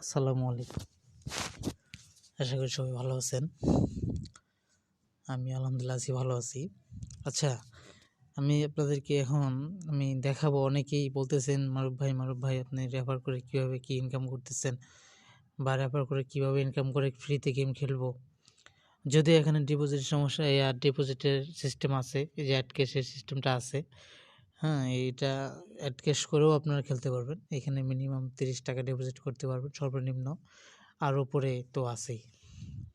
আসসালামু আলাইকুম। আশা করি সবাই ভালো আছেন। আমি আলহামদুলিল্লাহ আছি, ভালো আছি। আচ্ছা আমি আপনাদেরকে এখন আমি দেখাবো, অনেকেই বলতেছেন, মারুফ ভাই মারুফ ভাই, আপনি রেফার করে কীভাবে কী ইনকাম করতেছেন বা রেফার করে কীভাবে ইনকাম করে ফ্রিতে গেম খেলব। যদি এখানে ডিপোজিট সমস্যা, এই আর ডিপোজিটের সিস্টেম আছে, এই যে অ্যাড ক্যাশের সিস্টেমটা আছে। হ্যাঁ এইটা অ্যাড ক্যাশ করেও আপনারা খেলতে পারবেন। এখানে মিনিমাম তিরিশ টাকা ডিপোজিট করতে পারবেন, সর্বনিম্ন। আর উপরে তো আছেই,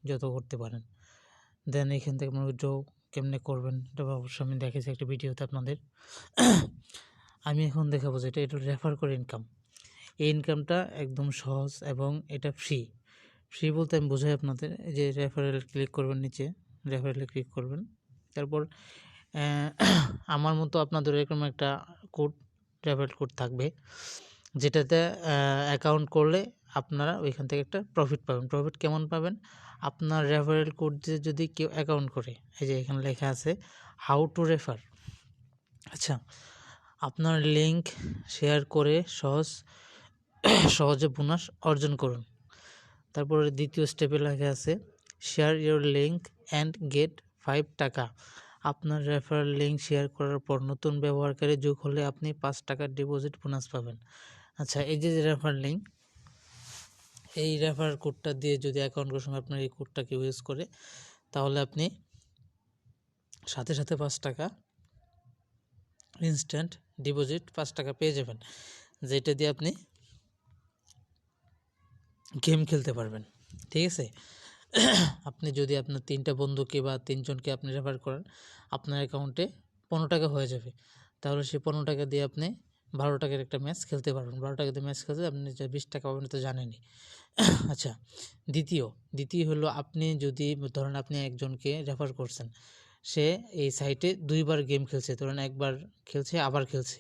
যত করতে পারেন। দেন এখান থেকে আপনার উইড্রো কেমনে করবেন, এটা অবশ্যই আমি দেখেছি একটা ভিডিওতে আপনাদের। আমি এখন দেখাবো যে এটা এটা রেফার করে ইনকাম এই ইনকামটা একদম সহজ এবং এটা ফ্রি ফ্রি বলতে আমি বোঝাই আপনাদের যে রেফারেল ক্লিক করবেন নিচে রেফারেলে ক্লিক করবেন। তারপর আমার মতো আপনাদের এরকম একটা কোড রেফারেল কোড থাকবে, যেটাতে অ্যাকাউন্ট করলে আপনারা ওইখান থেকে একটা প্রফিট পাবেন। প্রফিট কেমন পাবেন? আপনার রেফারেল কোড দিয়ে যদি কেউ অ্যাকাউন্ট করে, এই যে এখানে লেখা আছে হাউ টু রেফার আচ্ছা আপনার লিঙ্ক শেয়ার করে সহজ, সহজে বোনাস অর্জন করুন। তারপরে দ্বিতীয় স্টেপে লেখা আছে share your link and get five টাকা। আপনার রেফারেল লিঙ্ক শেয়ার করার পর নতুন ব্যবহারকারী যোগ হলে আপনি পাঁচ টাকার ডিপোজিট বোনাস পাবেন। আচ্ছা এই যে রেফার লিঙ্ক এই রেফার কোডটা দিয়ে যদি অ্যাকাউন্ট করার সময় আপনার এই কোডটাকে ইউজ করে, তাহলে আপনি সাথে সাথে পাঁচ টাকা ইনস্ট্যান্ট ডিপোজিট পাঁচ টাকা পেয়ে যাবেন, যেটা দিয়ে আপনি গেম খেলতে পারবেন। ঠিক আছে? আপনি যদি আপনার তিনটা বন্ধুকে বা তিনজনকে আপনি রেফার করেন, আপনার অ্যাকাউন্টে পনেরো টাকা হয়ে যাবে। তাহলে সেই পনেরো টাকা দিয়ে আপনি বারো টাকার একটা ম্যাচ খেলতে পারবেন। বারো টাকা দিয়ে ম্যাচ খেলতে আপনি যে বিশ টাকা পাবেন তো জানেনই। আচ্ছা দ্বিতীয় দ্বিতীয় হলো আপনি যদি ধরেন আপনি একজনকে রেফার করছেন, সে এই সাইটে দুইবার গেম খেলছে। ধরেন একবার খেলছে, আবার খেলছে।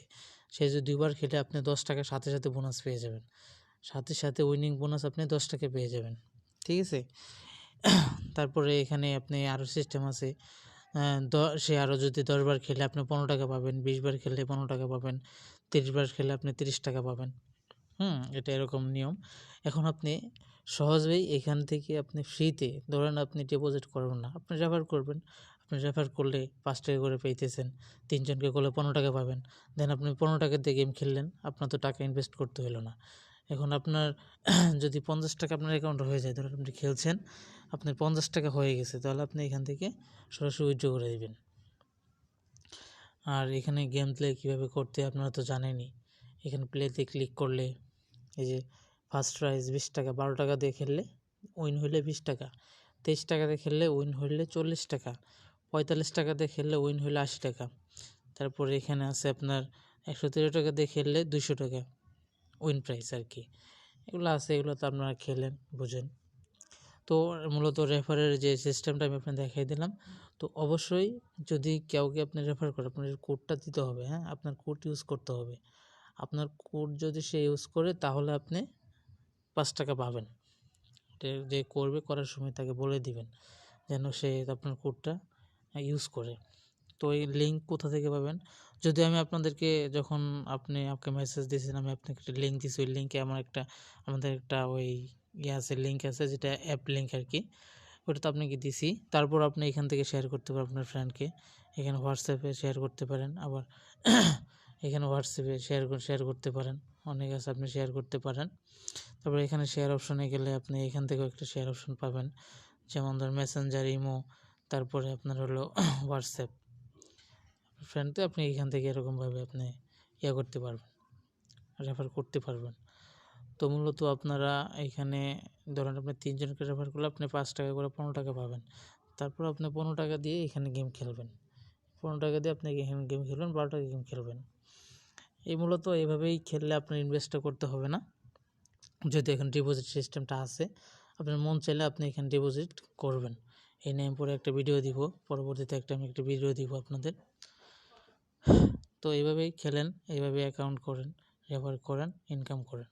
সে যদি দুইবার খেলে আপনি দশ টাকার সাথে সাথে বোনাস পেয়ে যাবেন। সাথে সাথে উইনিং বোনাস আপনি দশ টাকা পেয়ে যাবেন। ঠিক আছে? তারপরে এখানে আপনি আরও সিস্টেম আছে। সে আরও যদি দশবার খেলে আপনি পনেরো টাকা পাবেন বিশবার খেললে পনেরো টাকা পাবেন তিরিশবার খেলে আপনি তিরিশ টাকা পাবেন। হুম, এটা এরকম নিয়ম। এখন আপনি সহজেই এখান থেকে আপনি ফ্রিতে ধরেন আপনি ডিপোজিট করবেন না, আপনি রেফার করবেন। আপনি রেফার করলে পাঁচ টাকা করে পেইতেছেন, তিনজনকে করলে পনেরো টাকা পাবেন। দেন আপনি পনেরো টাকা দিয়ে গেম খেললেন, আপনার তো টাকা ইনভেস্ট করতে হলো না। এখন আপনার যদি পঞ্চাশ টাকা আপনার অ্যাকাউন্টে হয়ে যায়, ধরুন আপনি খেলছেন আপনার পঞ্চাশ টাকা হয়ে গেছে, তাহলে আপনি এখান থেকে সরাসরি উইথড্র করে দেবেন। আর এখানে গেম প্লে কীভাবে করতে আপনারা তো জানেনই। এখানে প্লেতে ক্লিক করলে, এই যে ফার্স্ট প্রাইজ বিশ টাকা, বারো টাকা দিয়ে খেললে উইন হইলে বিশ টাকা, তেইশ টাকা দিয়ে খেললে উইন হইলে চল্লিশ টাকা, পঁয়তাল্লিশ টাকা দিয়ে খেললে উইন হইলে আশি টাকা। তারপরে এখানে আছে আপনার একশো তেরো টাকা দিয়ে খেললে দুশো টাকা। উইন প্রাইস আর কি এগুলো আছে, এগুলো তো আপনারা খেলেন, বুঝেন। তো মূলত রেফারের যে সিস্টেমটা আমি আপনার দেখাই দিলাম। তো অবশ্যই যদি কাউকে আপনি রেফার করে আপনার কোডটা দিতে হবে হ্যাঁ? আপনার কোড ইউজ করতে হবে। আপনার কোড যদি সে ইউজ করে, তাহলে আপনি পাঁচ টাকা পাবেন। যে করবে, করার সময় তাকে বলে দিবেন, যেন সে আপনার কোডটা ইউজ করে। তো এই লিঙ্ক কোথা থেকে পাবেন? যদি আমি আপনাদেরকে যখন আপনি আমাকে মেসেজ দিয়েছেন আমি আপনাকে একটা লিঙ্ক দিয়েছি, ওই লিঙ্কে আমার একটা, আমাদের একটা ওই ইয়ে আছে লিঙ্ক আছে, যেটা অ্যাপ লিঙ্ক আর কি ওটা তো আপনাকে দিছি তারপর আপনি এখান থেকে শেয়ার করতে পারেন আপনার ফ্রেন্ডকে এখানে হোয়াটসঅ্যাপে শেয়ার করতে পারেন। আবার এখানে হোয়াটসঅ্যাপে শেয়ার শেয়ার করতে পারেন। অনেক আছে, আপনি শেয়ার করতে পারেন। তারপর এখানে শেয়ার অপশনে গেলে আপনি এখান থেকেও একটা শেয়ার অপশন পাবেন। যেমন ধর মেসেঞ্জার ইমো তারপরে আপনার হলো হোয়াটসঅ্যাপ ফ্রেন্ড তো আপনি এখান থেকে এরকমভাবে আপনি ইয়ে করতে পারবেন রেফার করতে পারবেন। তো মূলত আপনারা এখানে ধরেন আপনি তিনজনকে রেফার করলে আপনি পাঁচ টাকা করে পনেরো টাকা পাবেন। তারপর আপনি পনেরো টাকা দিয়ে এখানে গেম খেলবেন। পনেরো টাকা দিয়ে আপনি এখানে গেম খেলবেন, বারো টাকা গেম খেলবেন। এই মূলত এইভাবেই খেললে আপনার ইনভেস্টটা করতে হবে না। যদি এখানে ডিপোজিট সিস্টেমটা আছে, আপনার মন চাইলে আপনি এখানে ডিপোজিট করবেন। এই নিয়ে পরে একটা ভিডিও দিব, পরবর্তীতে একটা আমি একটা ভিডিও দিব আপনাদের। তো এইভাবেই খেলেন এইভাবেই অ্যাকাউন্ট করেন ব্যবহার করেন ইনকাম করেন।